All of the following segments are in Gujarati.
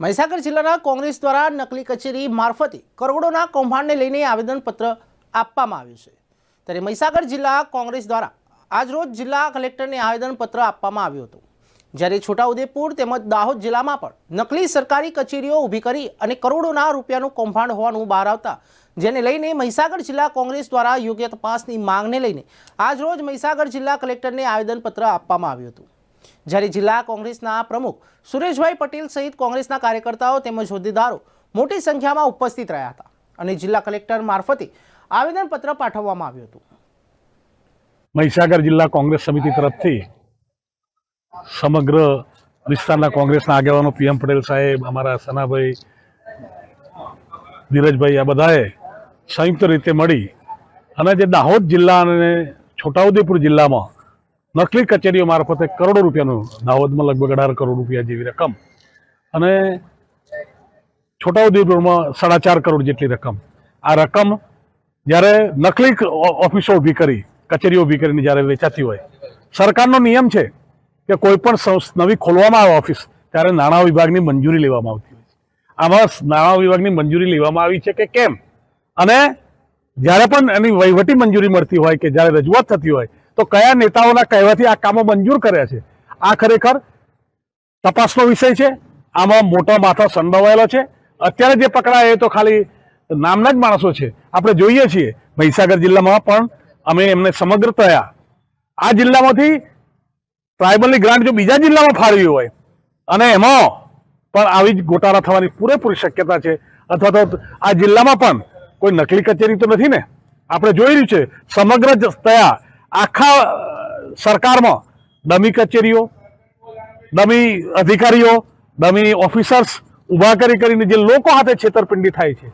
મહીસાગર જિલ્લાના કોંગ્રેસ દ્વારા નકલી કચેરી મારફતે કરોડોના કૌભાંડને લઈને આવેદનપત્ર આપવામાં આવ્યું છે. ત્યારે મહીસાગર જિલ્લા કોંગ્રેસ દ્વારા આજરોજ જિલ્લા કલેક્ટરને આવેદનપત્ર આપવામાં આવ્યું હતું. જ્યારે છોટાઉદેપુર તેમજ દાહોદ જિલ્લામાં પણ નકલી સરકારી કચેરીઓ ઊભી કરી અને કરોડોના રૂપિયાનું કૌભાંડ હોવાનું બહાર આવતા, જેને લઈને મહીસાગર જિલ્લા કોંગ્રેસ દ્વારા યોગ્ય તપાસની માંગને લઈને આજરોજ મહીસાગર જિલ્લા કલેક્ટરને આવેદનપત્ર આપવામાં આવ્યું હતું. જ્યારે જિલ્લા કોંગ્રેસના પ્રમુખ સુરેશભાઈ પટેલ સહિત કોંગ્રેસના કાર્યકર્તાઓ તેમજ હોદ્દેદારો મોટી સંખ્યામાં ઉપસ્થિત રહ્યા હતા અને જિલ્લા કલેક્ટર મારફતે આવેદનપત્ર પાઠવવામાં આવ્યું હતું. મહીસાગર જિલ્લા કોંગ્રેસ સમિતિ તરફથી સમગ્ર વિસ્તારના કોંગ્રેસના આગેવાનો પીએમ પટેલ સાહેબ, અમારા સનાભાઈ, ધીરજભાઈ, આ બધાએ સંયુક્ત રીતે મળી અને જે દાહોદ જિલ્લા અને છોટાઉદેપુર જિલ્લામાં નકલી કચેરીઓ મારફતે કરોડો રૂપિયાનું દાહોદમાં લગભગ અઢાર કરોડ રૂપિયા જેવી રકમ. અને છોટાઉદેપુરમાં સાડા ચાર કરોડ જેટલી રકમ. આ રકમ જ્યારે નકલી ઓફિસો ઊભી કરી, કચેરીઓ ઊભી કરીને જ્યારે વેચાતી હોય, સરકારનો નિયમ છે કે કોઈ પણ નવી ખોલવામાં આવે ઓફિસ, ત્યારે નાણાં વિભાગની મંજૂરી લેવામાં આવતી હોય આમાં નાણાં વિભાગની મંજૂરી લેવામાં આવી છે કે કેમ? અને જ્યારે પણ એની વહીવટી મંજૂરી મળતી હોય કે જ્યારે રજૂઆત થતી હોય તો કયા નેતાઓના કહેવાથી આ કામો મંજૂર કર્યા છે? આ ખરેખર તપાસનો વિષય છે. આમાં મોટા માથા સંડોવાયેલો છે. અત્યારે જે પકડાય એ તો ખાલી નામના જ માણસો છે. આપણે જોઈએ છીએ મહીસાગર જિલ્લામાં પણ અમે એમને સમગ્ર થયા આ જિલ્લામાંથી ટ્રાઇબલની ગ્રાન્ટ જો બીજા જિલ્લામાં ફાળવી હોય અને એમાં પણ આવી જ ગોટાળા થવાની પૂરેપૂરી શક્યતા છે. અથવા તો આ જિલ્લામાં પણ કોઈ નકલી કચેરી તો નથી ને? આપણે જોઈ રહ્યું છે. સમગ્ર થયા આખા સરકારમાં ડમી કચેરીઓ, ડમી અધિકારીઓ, ડમી ઓફિસર્સ ઊભા કરી કરીને જે લોકો હાથે છેતરપિંડી થાય છે,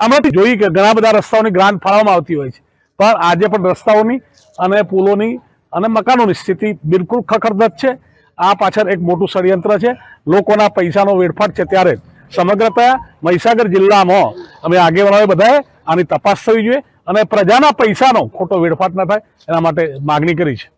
આમાંથી જોઈ કે ઘણા બધા રસ્તાઓની ગ્રાન્ટ ફાળવવામાં આવતી હોય છે. પણ આજે પણ રસ્તાઓની અને પુલોની અને મકાનોની સ્થિતિ બિલકુલ ખખડદત છે. આ પાછળ એક મોટું ષડયંત્ર છે. લોકોના પૈસાનો વેડફાટ છે ત્યારે સમગ્રતા મહીસાગર જિલ્લામાં અમે આગેવાનોએ બધાએ આની તપાસ થવી જોઈએ. અને પ્રજાના પૈસાનો ખોટો વેડફાટ ન થાય એના માટે માગણી કરી છે.